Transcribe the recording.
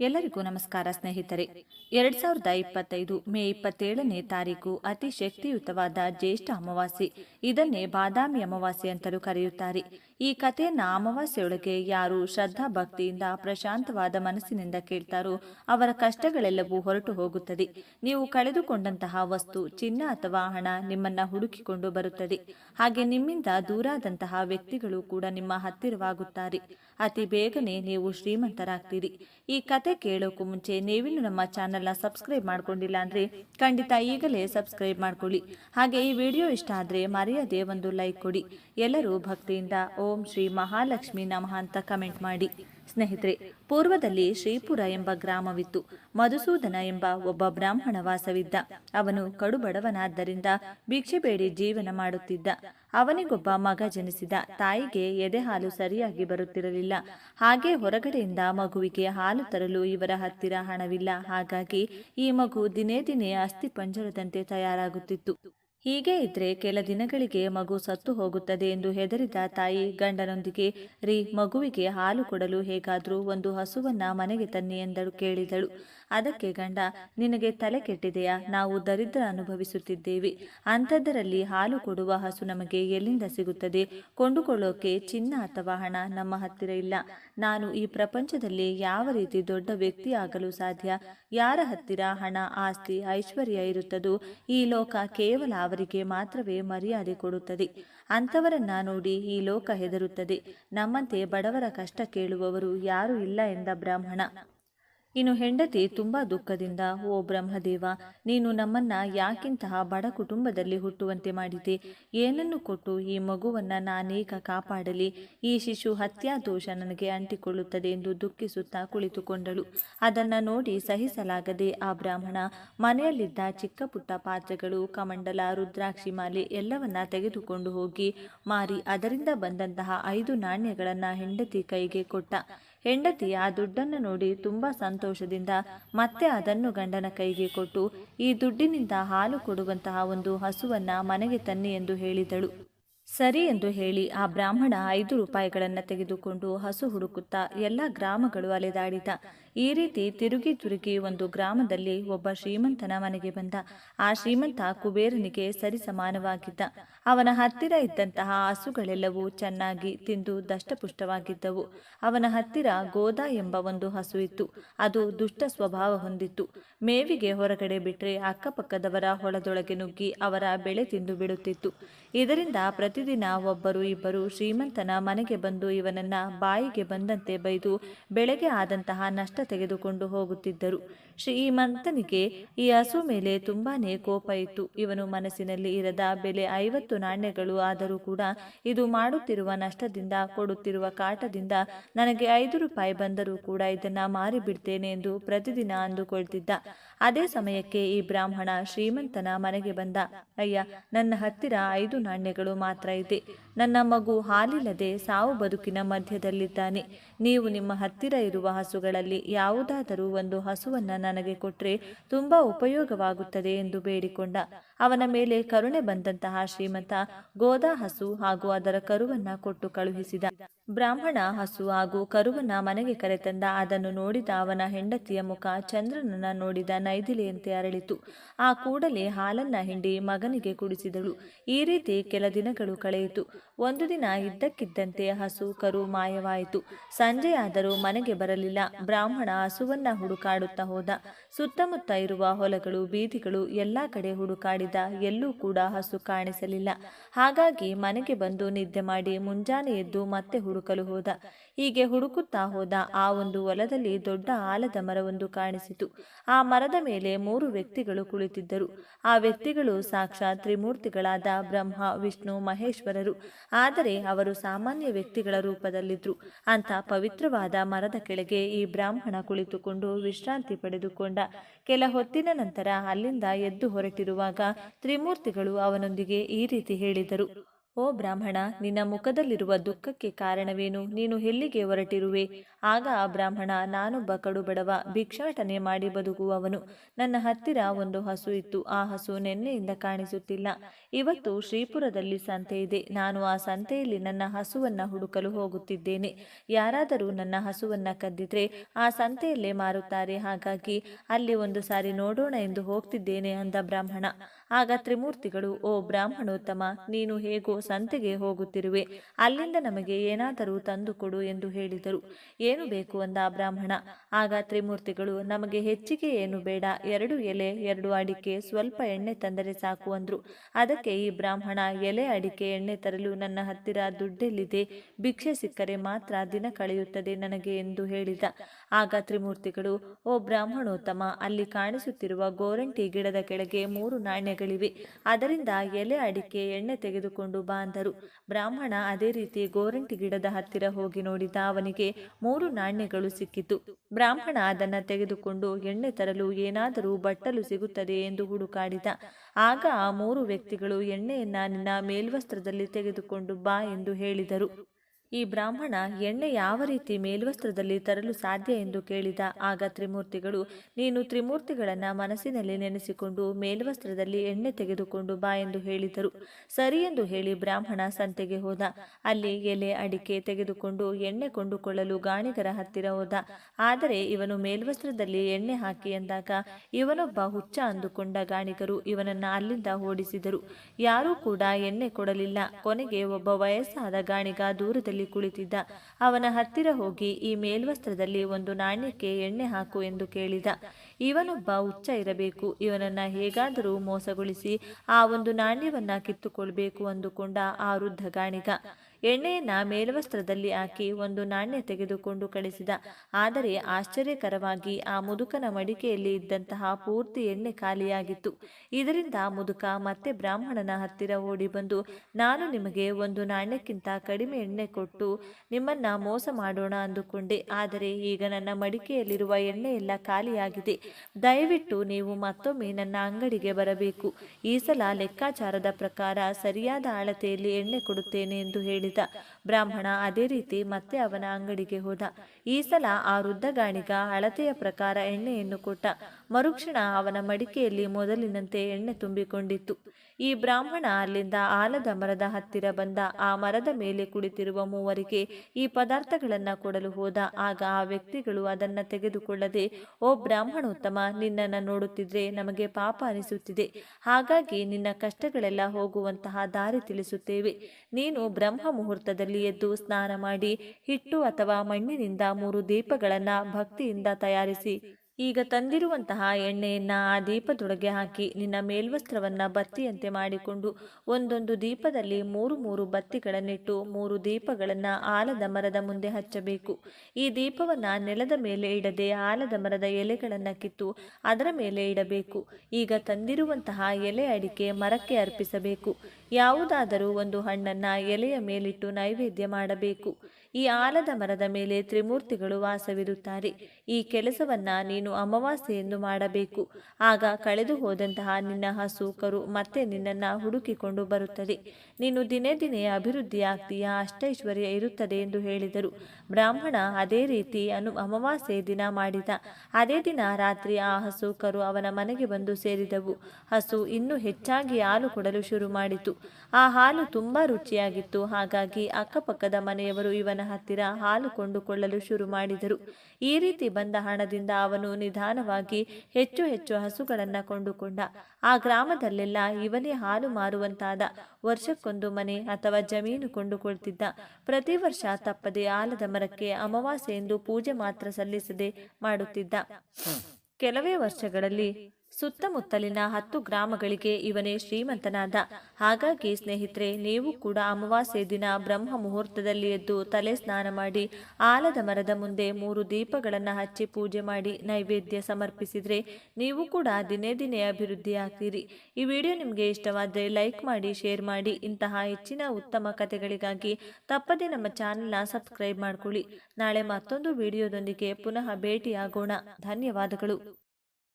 ಎಲ್ಲರಿಗೂ ನಮಸ್ಕಾರ, ಸ್ನೇಹಿತರೆ. ಎರಡ್ ಸಾವಿರದ ಇಪ್ಪತ್ತೈದು, ಮೇ ಇಪ್ಪತ್ತೇಳನೇ ತಾರೀಕು ಅತಿ ಶಕ್ತಿಯುತವಾದ ಜ್ಯೇಷ್ಠ ಅಮಾವಾಸ್ಯೆ. ಇದನ್ನೇ ಬಾದಾಮಿ ಅಮಾವಾಸ್ಯೆ ಅಂತಲೂ ಕರೆಯುತ್ತಾರೆ. ಈ ಕಥೆಯನ್ನ ಅಮಾವಾಸ್ಯೆಯೊಳಗೆ ಯಾರು ಶ್ರದ್ಧಾ ಭಕ್ತಿಯಿಂದ ಪ್ರಶಾಂತವಾದ ಮನಸ್ಸಿನಿಂದ ಕೇಳ್ತಾರೋ ಅವರ ಕಷ್ಟಗಳೆಲ್ಲವೂ ಹೊರಟು ಹೋಗುತ್ತದೆ. ನೀವು ಕಳೆದುಕೊಂಡಂತಹ ವಸ್ತು, ಚಿನ್ನ ಅಥವಾ ಹಣ ನಿಮ್ಮನ್ನ ಹುಡುಕಿಕೊಂಡು ಬರುತ್ತದೆ. ಹಾಗೆ ನಿಮ್ಮಿಂದ ದೂರಾದಂತಹ ವ್ಯಕ್ತಿಗಳು ಕೂಡ ನಿಮ್ಮ ಹತ್ತಿರವಾಗುತ್ತಾರೆ. ಅತಿ ಬೇಗನೆ ನೀವು ಶ್ರೀಮಂತರಾಗ್ತೀರಿ. ಈ ಕತೆ ಕೇಳೋಕು ಮುಂಚೆ ನೀವಿನ್ನು ನಮ್ಮ ಚಾನೆಲ್ನ ಸಬ್ಸ್ಕ್ರೈಬ್ ಮಾಡ್ಕೊಂಡಿಲ್ಲ ಅಂದ್ರೆ ಖಂಡಿತ ಈಗಲೇ ಸಬ್ಸ್ಕ್ರೈಬ್ ಮಾಡ್ಕೊಳ್ಳಿ. ಹಾಗೆ ಈ ವಿಡಿಯೋ ಇಷ್ಟ ಆದ್ರೆ ಮರೆಯದೆ ಒಂದು ಲೈಕ್ ಕೊಡಿ. ಎಲ್ಲರೂ ಭಕ್ತಿಯಿಂದ ಓಂ ಶ್ರೀ ಮಹಾಲಕ್ಷ್ಮಿ ನಮಃ ಅಂತ ಕಮೆಂಟ್ ಮಾಡಿ. ಸ್ನೇಹಿತರೆ, ಪೂರ್ವದಲ್ಲಿ ಶ್ರೀಪುರ ಎಂಬ ಗ್ರಾಮವಿತ್ತು. ಮಧುಸೂದನ ಎಂಬ ಒಬ್ಬ ಬ್ರಾಹ್ಮಣ ವಾಸವಿದ್ದ. ಅವನು ಕಡುಬಡವನಾದ್ದರಿಂದ ಭಿಕ್ಷೆ ಬೇಡಿ ಜೀವನ ಮಾಡುತ್ತಿದ್ದ. ಅವನಿಗೊಬ್ಬ ಮಗ ಜನಿಸಿದ. ತಾಯಿಗೆ ಎದೆ ಹಾಲು ಸರಿಯಾಗಿ ಬರುತ್ತಿರಲಿಲ್ಲ. ಹಾಗೆ ಹೊರಗಡೆಯಿಂದ ಮಗುವಿಗೆ ಹಾಲು ತರಲು ಇವರ ಹತ್ತಿರ ಹಣವಿಲ್ಲ. ಹಾಗಾಗಿ ಈ ಮಗು ದಿನೇ ದಿನೇ ಅಸ್ಥಿ ಪಂಜರದಂತೆ ತಯಾರಾಗುತ್ತಿತ್ತು. ಹೀಗೆ ಇದ್ರೆ ಕೆಲ ದಿನಗಳಿಗೆ ಮಗು ಸತ್ತು ಹೋಗುತ್ತದೆ ಎಂದು ಹೆದರಿದ ತಾಯಿ ಗಂಡನೊಂದಿಗೆ, ರೀ, ಮಗುವಿಗೆ ಹಾಲು ಕೊಡಲು ಹೇಗಾದರೂ ಒಂದು ಹಸುವನ್ನ ಮನೆಗೆ ತನ್ನಿ ಎಂದಳು ಕೇಳಿದಳು. ಅದಕ್ಕೆ ಗಂಡ, ನಿನಗೆ ತಲೆ ಕೆಟ್ಟಿದೆಯಾ? ನಾವು ದರಿದ್ರ ಅನುಭವಿಸುತ್ತಿದ್ದೇವೆ. ಅಂಥದ್ದರಲ್ಲಿ ಹಾಲು ಕೊಡುವ ಹಸು ನಮಗೆ ಎಲ್ಲಿಂದ ಸಿಗುತ್ತದೆ? ಕೊಂಡುಕೊಳ್ಳೋಕೆ ಚಿನ್ನ ಅಥವಾ ಹಣ ನಮ್ಮ ಹತ್ತಿರ ಇಲ್ಲ. ನಾನು ಈ ಪ್ರಪಂಚದಲ್ಲಿ ಯಾವ ರೀತಿ ದೊಡ್ಡ ವ್ಯಕ್ತಿ ಆಗಲು ಸಾಧ್ಯ? ಯಾರ ಹತ್ತಿರ ಹಣ, ಆಸ್ತಿ, ಐಶ್ವರ್ಯ ಇರುತ್ತದೋ? ಈ ಲೋಕ ಕೇವಲ ಅವರಿಗೆ ಮಾತ್ರವೇ ಮರ್ಯಾದೆ ಕೊಡುತ್ತದೆ. ಅಂಥವರನ್ನ ನೋಡಿ ಈ ಲೋಕ ಹೆದರುತ್ತದೆ. ನಮ್ಮಂತೆ ಬಡವರ ಕಷ್ಟ ಕೇಳುವವರು ಯಾರೂ ಇಲ್ಲ ಎಂದ ಬ್ರಾಹ್ಮಣ. ಇನ್ನು ಹೆಂಡತಿ ತುಂಬಾ ದುಃಖದಿಂದ, ಓ ಬ್ರಹ್ಮದೇವ, ನೀನು ನಮ್ಮನ್ನ ಯಾಕಿಂತಹ ಬಡ ಕುಟುಂಬದಲ್ಲಿ ಹುಟ್ಟುವಂತೆ ಮಾಡಿದೆ? ಏನನ್ನು ಕೊಟ್ಟು ಈ ಮಗುವನ್ನ ನಾನೇಕ ಕಾಪಾಡಲಿ? ಈ ಶಿಶು ಹತ್ಯಾ ದೋಷ ನನಗೆ ಅಂಟಿಕೊಳ್ಳುತ್ತದೆ ಎಂದು ದುಃಖಿಸುತ್ತಾ ಕುಳಿತುಕೊಂಡಳು. ಅದನ್ನ ನೋಡಿ ಸಹಿಸಲಾಗದೆ ಆ ಬ್ರಾಹ್ಮಣ ಮನೆಯಲ್ಲಿದ್ದ ಚಿಕ್ಕ ಪುಟ್ಟ ಪಾತ್ರೆಗಳು, ಕಮಂಡಲ, ರುದ್ರಾಕ್ಷಿ ಮಾಲೆ ಎಲ್ಲವನ್ನ ತೆಗೆದುಕೊಂಡು ಹೋಗಿ ಮಾರಿ ಅದರಿಂದ ಬಂದಂತಹ ಐದು ನಾಣ್ಯಗಳನ್ನ ಹೆಂಡತಿ ಕೈಗೆ ಕೊಟ್ಟ. ಹೆಂಡತಿ ಆ ದುಡ್ಡನ್ನು ನೋಡಿ ತುಂಬ ಸಂತೋಷದಿಂದ ಮತ್ತೆ ಅದನ್ನು ಗಂಡನ ಕೈಗೆ ಕೊಟ್ಟು ಈ ದುಡ್ಡಿನಿಂದ ಹಾಲು ಕೊಡುವಂತಹ ಒಂದು ಹಸುವನ್ನ ಮನೆಗೆ ತನ್ನಿ ಎಂದು ಹೇಳಿದಳು. ಸರಿ ಎಂದು ಹೇಳಿ ಆ ಬ್ರಾಹ್ಮಣ ಐದು ರೂಪಾಯಿಗಳನ್ನು ತೆಗೆದುಕೊಂಡು ಹಸು ಹುಡುಕುತ್ತಾ ಎಲ್ಲ ಗ್ರಾಮಗಳು ಅಲೆದಾಡಿದ. ಈ ರೀತಿ ತಿರುಗಿ ತಿರುಗಿ ಒಂದು ಗ್ರಾಮದಲ್ಲಿ ಒಬ್ಬ ಶ್ರೀಮಂತನ ಮನೆಗೆ ಬಂದ. ಆ ಶ್ರೀಮಂತ ಕುಬೇರನಿಗೆ ಸರಿ ಸಮಾನವಾಗಿದ್ದ. ಅವನ ಹತ್ತಿರ ಇದ್ದಂತಹ ಹಸುಗಳೆಲ್ಲವೂ ಚೆನ್ನಾಗಿ ತಿಂದು ದಷ್ಟಪುಷ್ಟವಾಗಿದ್ದವು. ಅವನ ಹತ್ತಿರ ಗೋದಾ ಎಂಬ ಒಂದು ಹಸು ಇತ್ತು. ಅದು ದುಷ್ಟ ಸ್ವಭಾವ ಹೊಂದಿತ್ತು. ಮೇವಿಗೆ ಹೊರಗಡೆ ಬಿಟ್ಟರೆ ಅಕ್ಕಪಕ್ಕದವರ ಹೊಲದೊಳಗೆ ನುಗ್ಗಿ ಅವರ ಬೆಳೆ ತಿಂದು ಬಿಡುತ್ತಿತ್ತು ಇದರಿಂದ ಪ್ರತಿದಿನ ಒಬ್ಬರು ಇಬ್ಬರು ಶ್ರೀಮಂತನ ಮನೆಗೆ ಬಂದು ಇವನನ್ನ ಬಾಯಿಗೆ ಬಂದಂತೆ ಬೈದು, ಬೆಳೆಗೆ ಆದಂತಹ ನಷ್ಟ ತೆಗೆದುಕೊಂಡು ಹೋಗುತ್ತಿದ್ದರು. ಶ್ರೀಮಂತನಿಗೆ ಈ ಹಸು ಮೇಲೆ ತುಂಬಾನೇ ಕೋಪ ಇತ್ತು. ಇವನು ಮನಸ್ಸಿನಲ್ಲಿ ಇರದ ಬೆಲೆ ಐವತ್ತು ನಾಣ್ಯಗಳು ಆದರೂ ಕೂಡ ಇದು ಮಾಡುತ್ತಿರುವ ನಷ್ಟದಿಂದ, ಕೊಡುತ್ತಿರುವ ಕಾಟದಿಂದ ನನಗೆ ಐದು ರೂಪಾಯಿ ಬಂದರೂ ಕೂಡ ಇದನ್ನ ಮಾರಿಬಿಡ್ತೇನೆ ಎಂದು ಪ್ರತಿದಿನ ಅಂದುಕೊಳ್ತಿದ್ದ. ಅದೇ ಸಮಯಕ್ಕೆ ಈ ಬ್ರಾಹ್ಮಣ ಶ್ರೀಮಂತನ ಮನೆಗೆ ಬಂದ. ಅಯ್ಯ, ನನ್ನ ಹತ್ತಿರ ಐದು ನಾಣ್ಯಗಳು ಮಾತ್ರ ಇದೆ. ನನ್ನ ಮಗು ಹಾಲಿಲ್ಲದೆ ಸಾವು ಬದುಕಿನ ಮಧ್ಯದಲ್ಲಿದ್ದಾನೆ. ನೀವು ನಿಮ್ಮ ಹತ್ತಿರ ಇರುವ ಹಸುಗಳಲ್ಲಿ ಯಾವುದಾದರೂ ಒಂದು ಹಸುವನ್ನ ನನಗೆ ಕೊಟ್ಟರೆ ತುಂಬಾ ಉಪಯೋಗವಾಗುತ್ತದೆ ಎಂದು ಬೇಡಿಕೊಂಡ. ಅವನ ಮೇಲೆ ಕರುಣೆ ಬಂದಂತಹ ಶ್ರೀಮಂತ ಗೋದಾ ಹಸು ಹಾಗೂ ಅದರ ಕರುವನ್ನ ಕೊಟ್ಟು ಕಳುಹಿಸಿದ. ಬ್ರಾಹ್ಮಣ ಹಸು ಹಾಗೂ ಕರುವನ್ನ ಮನೆಗೆ ಕರೆತಂದ. ಅದನ್ನು ನೋಡಿದ ಅವನ ಹೆಂಡತಿಯ ಮುಖ ಚಂದ್ರನನ್ನ ನೋಡಿದ ನೈದಿಲೆಯಂತೆ ಅರಳಿತು. ಆ ಕೂಡಲೇ ಹಾಲನ್ನ ಹಿಂಡಿ ಮಗನಿಗೆ ಕುಡಿಸಿದಳು. ಈ ರೀತಿ ಕೆಲ ದಿನಗಳು ಕಳೆಯಿತು. ಒಂದು ದಿನ ಇದ್ದಕ್ಕಿದ್ದಂತೆ ಹಸು ಕರು ಮಾಯವಾಯಿತು. ಸಂಜೆಯಾದರೂ ಮನೆಗೆ ಬರಲಿಲ್ಲ. ಬ್ರಾಹ್ಮಣ ಹಸುವನ್ನ ಹುಡುಕಾಡುತ್ತಾ ಹೋದ. ಸುತ್ತಮುತ್ತ ಇರುವ ಹೊಲಗಳು, ಬೀದಿಗಳು ಎಲ್ಲಾ ಕಡೆ ಹುಡುಕಾಡಿದ. ಎಲ್ಲೂ ಕೂಡ ಹಸು ಕಾಣಿಸಲಿಲ್ಲ. ಹಾಗಾಗಿ ಮನೆಗೆ ಬಂದು ನಿದ್ದೆ ಮಾಡಿ ಮುಂಜಾನೆ ಎದ್ದು ಮತ್ತೆ ಹುಡುಕಲು ಹೋದ. ಹೀಗೆ ಹುಡುಕುತ್ತಾ ಹೋದ. ಆ ಒಂದು ಹೊಲದಲ್ಲಿ ದೊಡ್ಡ ಆಲದ ಮರವೊಂದು ಕಾಣಿಸಿತು. ಆ ಮರದ ಮೇಲೆ ಮೂರು ವ್ಯಕ್ತಿಗಳು ಕುಳಿತಿದ್ದರು. ಆ ವ್ಯಕ್ತಿಗಳು ಸಾಕ್ಷಾತ್ ತ್ರಿಮೂರ್ತಿಗಳಾದ ಬ್ರಹ್ಮ, ವಿಷ್ಣು, ಮಹೇಶ್ವರರು. ಆದರೆ ಅವರು ಸಾಮಾನ್ಯ ವ್ಯಕ್ತಿಗಳ ರೂಪದಲ್ಲಿದ್ದರು ಅಂತ ಪವಿತ್ರವಾದ ಮರದ ಕೆಳಗೆ ಈ ಬ್ರಾಹ್ಮಣ ಕುಳಿತುಕೊಂಡು ವಿಶ್ರಾಂತಿ ಪಡೆದುಕೊಂಡ. ಕೆಲ ಹೊತ್ತಿನ ನಂತರ ಅಲ್ಲಿಂದ ಎದ್ದು ಹೊರಟಿರುವಾಗ ತ್ರಿಮೂರ್ತಿಗಳು ಅವನೊಂದಿಗೆ ಈ ರೀತಿ ಹೇಳಿದರು. ಓ ಬ್ರಾಹ್ಮಣ, ನಿನ್ನ ಮುಖದಲ್ಲಿರುವ ದುಃಖಕ್ಕೆ ಕಾರಣವೇನು? ನೀನು ಎಲ್ಲಿಗೆ ಹೊರಟಿರುವೆ? ಆಗ ಆ ಬ್ರಾಹ್ಮಣ, ನಾನೊಬ್ಬ ಕಡುಬಡವ, ಭಿಕ್ಷಾಟನೆ ಮಾಡಿ ಬದುಕುವವನು. ನನ್ನ ಹತ್ತಿರ ಒಂದು ಹಸು ಇತ್ತು. ಆ ಹಸು ನೆನ್ನೆಯಿಂದ ಕಾಣಿಸುತ್ತಿಲ್ಲ. ಇವತ್ತು ಶ್ರೀಪುರದಲ್ಲಿ ಸಂತೆ ಇದೆ. ನಾನು ಆ ಸಂತೆಯಲ್ಲಿ ನನ್ನ ಹಸುವನ್ನ ಹುಡುಕಲು ಹೋಗುತ್ತಿದ್ದೇನೆ. ಯಾರಾದರೂ ನನ್ನ ಹಸುವನ್ನ ಕದ್ದಿದ್ರೆ ಆ ಸಂತೆಯಲ್ಲೇ ಮಾರುತ್ತಾರೆ. ಹಾಗಾಗಿ ಅಲ್ಲಿ ಒಂದು ಸಾರಿ ನೋಡೋಣ ಎಂದು ಹೋಗ್ತಿದ್ದೇನೆ ಅಂದ ಬ್ರಾಹ್ಮಣ. ಆಗ ತ್ರಿಮೂರ್ತಿಗಳು, ಓ ಬ್ರಾಹ್ಮಣೋತ್ತಮ, ನೀನು ಹೇಗೋ ಸಂತೆಗೆ ಹೋಗುತ್ತಿರುವೆ. ಅಲ್ಲಿಂದ ನಮಗೆ ಏನಾದರೂ ತಂದು ಕೊಡು ಎಂದು ಹೇಳಿದರು. ಏನು ಬೇಕು ಅಂದ ಬ್ರಾಹ್ಮಣ. ಆಗ ತ್ರಿಮೂರ್ತಿಗಳು, ನಮಗೆ ಹೆಚ್ಚಿಗೆ ಏನು ಬೇಡ. ಎರಡು ಎಲೆ, ಎರಡು ಅಡಿಕೆ, ಸ್ವಲ್ಪ ಎಣ್ಣೆ ತಂದರೆ ಸಾಕು ಅಂದ್ರು. ಅದಕ್ಕೆ ಈ ಬ್ರಾಹ್ಮಣ, ಎಲೆ, ಅಡಿಕೆ, ಎಣ್ಣೆ ತರಲು ನನ್ನ ಹತ್ತಿರ ದುಡ್ಡೆಲ್ಲಿದೆ. ಭಿಕ್ಷೆ ಸಿಕ್ಕರೆ ಮಾತ್ರ ದಿನ ಕಳೆಯುತ್ತದೆ ನನಗೆ ಎಂದು ಹೇಳಿದ. ಆಗ ತ್ರಿಮೂರ್ತಿಗಳು, ಓ ಬ್ರಾಹ್ಮಣೋತ್ತಮ, ಅಲ್ಲಿ ಕಾಣಿಸುತ್ತಿರುವ ಗೋರಂಟಿ ಗಿಡದ ಕೆಳಗೆ ಮೂರು ನಾಣ್ಯಗಳಿವೆ. ಅದರಿಂದ ಎಲೆ, ಅಡಿಕೆ, ಎಣ್ಣೆ ತೆಗೆದುಕೊಂಡು ಬಾ ಅಂದರು. ಬ್ರಾಹ್ಮಣ ಅದೇ ರೀತಿ ಗೋರಂಟಿ ಗಿಡದ ಹತ್ತಿರ ಹೋಗಿ ನೋಡಿದ ಅವನಿಗೆ ಮೂರು ನಾಣ್ಯಗಳು ಸಿಕ್ಕಿತು. ಬ್ರಾಹ್ಮಣ ಅದನ್ನು ತೆಗೆದುಕೊಂಡು ಎಣ್ಣೆ ತರಲು ಏನಾದರೂ ಬಟ್ಟಲು ಸಿಗುತ್ತದೆ ಎಂದು ಹುಡುಕಾಡಿದ. ಆಗ ಆ ಮೂರು ವ್ಯಕ್ತಿಗಳು ಎಣ್ಣೆಯನ್ನ ನಿನ್ನ ಮೇಲ್ವಸ್ತ್ರದಲ್ಲಿ ತೆಗೆದುಕೊಂಡು ಬಾ ಎಂದು ಹೇಳಿದರು. ಈ ಬ್ರಾಹ್ಮಣ ಎಣ್ಣೆ ಯಾವ ರೀತಿ ಮೇಲ್ವಸ್ತ್ರದಲ್ಲಿ ತರಲು ಸಾಧ್ಯ ಎಂದು ಕೇಳಿದ. ಆಗ ತ್ರಿಮೂರ್ತಿಗಳು, ನೀನು ತ್ರಿಮೂರ್ತಿಗಳನ್ನು ಮನಸ್ಸಿನಲ್ಲಿ ನೆನೆಸಿಕೊಂಡು ಮೇಲ್ವಸ್ತ್ರದಲ್ಲಿ ಎಣ್ಣೆ ತೆಗೆದುಕೊಂಡು ಬಾ ಎಂದು ಹೇಳಿದರು. ಸರಿ ಎಂದು ಹೇಳಿ ಬ್ರಾಹ್ಮಣ ಸಂತೆಗೆ ಹೋದ. ಅಲ್ಲಿ ಎಲೆ, ಅಡಿಕೆ ತೆಗೆದುಕೊಂಡು ಎಣ್ಣೆ ಕೊಂಡುಕೊಳ್ಳಲು ಗಾಣಿಗರ ಹತ್ತಿರ ಹೋದ. ಆದರೆ ಇವನು ಮೇಲ್ವಸ್ತ್ರದಲ್ಲಿ ಎಣ್ಣೆ ಹಾಕಿ ಎಂದಾಗ ಇವನೊಬ್ಬ ಹುಚ್ಚ ಅಂದುಕೊಂಡ ಗಾಣಿಗರು ಇವನನ್ನ ಅಲ್ಲಿಂದ ಓಡಿಸಿದರು. ಯಾರೂ ಕೂಡ ಎಣ್ಣೆ ಕೊಡಲಿಲ್ಲ. ಕೊನೆಗೆ ಒಬ್ಬ ವಯಸ್ಸಾದ ಗಾಣಿಗ ದೂರದಲ್ಲಿ ಕುಳಿತಿದ್ದ. ಅವನ ಹತ್ತಿರ ಹೋಗಿ ಈ ಮೇಲ್ವಸ್ತ್ರದಲ್ಲಿ ಒಂದು ನಾಣ್ಯಕ್ಕೆ ಎಣ್ಣೆ ಹಾಕು ಎಂದು ಕೇಳಿದ. ಇವನೊಬ್ಬ ಹುಚ್ಚ ಇರಬೇಕು. ಇವನನ್ನ ಹೇಗಾದರೂ ಮೋಸಗೊಳಿಸಿ ಆ ಒಂದು ನಾಣ್ಯವನ್ನ ಕಿತ್ತುಕೊಳ್ಬೇಕು ಅಂದುಕೊಂಡ ಆ ವೃದ್ಧ ಗಾಣಿಗ. ಎಣ್ಣೆಯನ್ನ ಮೇಲ್ವಸ್ತ್ರದಲ್ಲಿ ಹಾಕಿ ಒಂದು ನಾಣ್ಯ ತೆಗೆದುಕೊಂಡು ಕಳಿಸಿದ. ಆದರೆ ಆಶ್ಚರ್ಯಕರವಾಗಿ ಆ ಮುದುಕನ ಮಡಿಕೆಯಲ್ಲಿ ಇದ್ದಂತಹ ಪೂರ್ತಿ ಎಣ್ಣೆ ಖಾಲಿಯಾಗಿತ್ತು. ಇದರಿಂದ ಮುದುಕ ಮತ್ತೆ ಬ್ರಾಹ್ಮಣನ ಹತ್ತಿರ ಓಡಿ ಬಂದು ನಾನು ನಿಮಗೆ ಒಂದು ನಾಣ್ಯಕ್ಕಿಂತ ಕಡಿಮೆ ಎಣ್ಣೆ ಕೊಟ್ಟು ನಿಮ್ಮನ್ನ ಮೋಸ ಮಾಡೋಣ ಅಂದುಕೊಂಡೆ. ಆದರೆ ಈಗ ನನ್ನ ಮಡಿಕೆಯಲ್ಲಿರುವ ಎಣ್ಣೆ ಎಲ್ಲ ಖಾಲಿಯಾಗಿದೆ. ದಯವಿಟ್ಟು ನೀವು ಮತ್ತೊಮ್ಮೆ ನನ್ನ ಅಂಗಡಿಗೆ ಬರಬೇಕು. ಈ ಸಲ ಲೆಕ್ಕಾಚಾರದ ಪ್ರಕಾರ ಸರಿಯಾದ ಅಳತೆಯಲ್ಲಿ ಎಣ್ಣೆ ಕೊಡುತ್ತೇನೆ ಎಂದು ಹೇಳಿದ ಬ್ರಾಹ್ಮಣ ಅದೇ ರೀತಿ ಮತ್ತೆ ಅವನ ಅಂಗಡಿಗೆ ಹೋದ. ಈ ಸಲ ಆ ವೃದ್ಧಗಾಣಿಗ ಅಳತೆಯ ಪ್ರಕಾರ ಎಣ್ಣೆಯನ್ನು ಕೊಟ್ಟ. ಮರುಕ್ಷಣ ಅವನ ಮಡಿಕೆಯಲ್ಲಿ ಮೊದಲಿನಂತೆ ಎಣ್ಣೆ ತುಂಬಿಕೊಂಡಿತ್ತು. ಈ ಬ್ರಾಹ್ಮಣ ಅಲ್ಲಿಂದ ಆಲದ ಮರದ ಹತ್ತಿರ ಬಂದ. ಆ ಮರದ ಮೇಲೆ ಕುಳಿತಿರುವ ಮೂವರಿಗೆ ಈ ಪದಾರ್ಥಗಳನ್ನ ಕೊಡಲು ಹೋದ. ಆಗ ಆ ವ್ಯಕ್ತಿಗಳು ಅದನ್ನ ತೆಗೆದುಕೊಳ್ಳದೆ, ಓ ಬ್ರಾಹ್ಮಣ ಉತ್ತಮ ನಿನ್ನನ್ನು ನೋಡುತ್ತಿದ್ರೆ ನಮಗೆ ಪಾಪ ಅನಿಸುತ್ತಿದೆ. ಹಾಗಾಗಿ ನಿನ್ನ ಕಷ್ಟಗಳೆಲ್ಲ ಹೋಗುವಂತಹ ದಾರಿ ತಿಳಿಸುತ್ತೇವೆ. ನೀನು ಬ್ರಹ್ಮ ಮುಹೂರ್ತದಲ್ಲಿ ಎದ್ದು ಸ್ನಾನ ಮಾಡಿ ಹಿಟ್ಟು ಅಥವಾ ಮಣ್ಣಿನಿಂದ ಮೂರು ದೀಪಗಳನ್ನು ಭಕ್ತಿಯಿಂದ ತಯಾರಿಸಿ. ಈಗ ತಂದಿರುವಂತಹ ಎಣ್ಣೆಯನ್ನು ಆ ದೀಪದೊಳಗೆ ಹಾಕಿ ನಿನ್ನ ಮೇಲ್ವಸ್ತ್ರವನ್ನು ಬತ್ತಿಯಂತೆ ಮಾಡಿಕೊಂಡು ಒಂದೊಂದು ದೀಪದಲ್ಲಿ ಮೂರು ಮೂರು ಬತ್ತಿಗಳನ್ನಿಟ್ಟು ಮೂರು ದೀಪಗಳನ್ನು ಆಲದ ಮರದ ಮುಂದೆ ಹಚ್ಚಬೇಕು. ಈ ದೀಪವನ್ನ ನೆಲದ ಮೇಲೆ ಇಡದೆ ಆಲದ ಮರದ ಎಲೆಗಳನ್ನ ಕಿತ್ತು ಅದರ ಮೇಲೆ ಇಡಬೇಕು. ಈಗ ತಂದಿರುವಂತಹ ಎಲೆ ಅಡಿಕೆ ಮರಕ್ಕೆ ಅರ್ಪಿಸಬೇಕು. ಯಾವುದಾದರೂ ಒಂದು ಹಣ್ಣನ್ನ ಎಲೆಯ ಮೇಲಿಟ್ಟು ನೈವೇದ್ಯ ಮಾಡಬೇಕು. ಈ ಆಲದ ಮರದ ಮೇಲೆ ತ್ರಿಮೂರ್ತಿಗಳು ವಾಸವಿರುತ್ತಾರೆ. ಈ ಕೆಲಸವನ್ನ ನೀನು ಅಮಾವಾಸ್ಯೆ ಎಂದು ಮಾಡಬೇಕು. ಆಗ ಕಳೆದು ಹೋದಂತಹ ನಿನ್ನ ಹಸು ಕರು ಮತ್ತೆ ನಿನ್ನನ್ನು ಹುಡುಕಿಕೊಂಡು ಬರುತ್ತದೆ. ನೀನು ದಿನೇ ದಿನೇ ಅಭಿವೃದ್ಧಿಯಾಗ್ತೀಯ, ಅಷ್ಟೈಶ್ವರ್ಯ ಇರುತ್ತದೆ ಎಂದು ಹೇಳಿದರು. ಬ್ರಾಹ್ಮಣ ಅದೇ ರೀತಿ ಅನು ಅಮಾವಾಸ್ಯೆ ದಿನ ಮಾಡಿದ. ಅದೇ ದಿನ ರಾತ್ರಿ ಆ ಹಸು ಕರು ಅವನ ಮನೆಗೆ ಬಂದು ಸೇರಿದವು. ಹಸು ಇನ್ನೂ ಹೆಚ್ಚಾಗಿ ಹಾಲು ಕೊಡಲು ಶುರು ಮಾಡಿತು. ಆ ಹಾಲು ತುಂಬಾ ರುಚಿಯಾಗಿತ್ತು. ಹಾಗಾಗಿ ಅಕ್ಕಪಕ್ಕದ ಮನೆಯವರು ಇವನ ಹತ್ತಿರ ಹಾಲು ಕೊಂಡುಕೊಳ್ಳಲು ಶುರು ಮಾಡಿದರು. ಈ ರೀತಿ ಬಂದ ಹಣದಿಂದ ಅವನು ನಿಧಾನವಾಗಿ ಹೆಚ್ಚು ಹೆಚ್ಚು ಹಸುಗಳನ್ನ ಕೊಂಡುಕೊಂಡ. ಆ ಗ್ರಾಮದಲ್ಲೆಲ್ಲ ಇವನೇ ಹಾಲು ಮಾರುವಂತಾದ ವರ್ಷಕ್ಕೊಂದು ಮನೆ ಅಥವಾ ಜಮೀನು ಕೊಂಡುಕೊಳ್ತಿದ್ದ. ಪ್ರತಿ ವರ್ಷ ತಪ್ಪದೆ ಆಲದ ಮರಕ್ಕೆ ಅಮಾವಾಸ್ಯೆ ಎಂದು ಪೂಜೆ ಮಾತ್ರ ಸಲ್ಲಿಸದೆ ಮಾಡುತ್ತಿದ್ದ. ಕೆಲವೇ ವರ್ಷಗಳಲ್ಲಿ ಸುತ್ತಮುತ್ತಲಿನ ಹತ್ತು ಗ್ರಾಮಗಳಿಗೆ ಇವನೇ ಶ್ರೀಮಂತನಾದ. ಹಾಗಾಗಿ ಸ್ನೇಹಿತರೆ, ನೀವು ಕೂಡ ಅಮಾವಾಸ್ಯೆ ದಿನ ಬ್ರಹ್ಮ ಮುಹೂರ್ತದಲ್ಲಿ ಎದ್ದು ತಲೆ ಸ್ನಾನ ಮಾಡಿ, ಆಲದ ಮರದ ಮುಂದೆ ಮೂರು ದೀಪಗಳನ್ನು ಹಚ್ಚಿ ಪೂಜೆ ಮಾಡಿ ನೈವೇದ್ಯ ಸಮರ್ಪಿಸಿದರೆ ನೀವು ಕೂಡ ದಿನೇ ದಿನೇ ಅಭಿವೃದ್ಧಿ ಆಗ್ತೀರಿ ಈ ವಿಡಿಯೋ ನಿಮಗೆ ಇಷ್ಟವಾದರೆ ಲೈಕ್ ಮಾಡಿ, ಶೇರ್ ಮಾಡಿ. ಇಂತಹ ಹೆಚ್ಚಿನ ಉತ್ತಮ ಕಥೆಗಳಿಗಾಗಿ ತಪ್ಪದೆ ನಮ್ಮ ಚಾನೆಲ್ನ ಸಬ್ಸ್ಕ್ರೈಬ್ ಮಾಡ್ಕೊಳ್ಳಿ. ನಾಳೆ ಮತ್ತೊಂದು ವಿಡಿಯೋದೊಂದಿಗೆ ಪುನಃ ಭೇಟಿಯಾಗೋಣ. ಧನ್ಯವಾದಗಳು.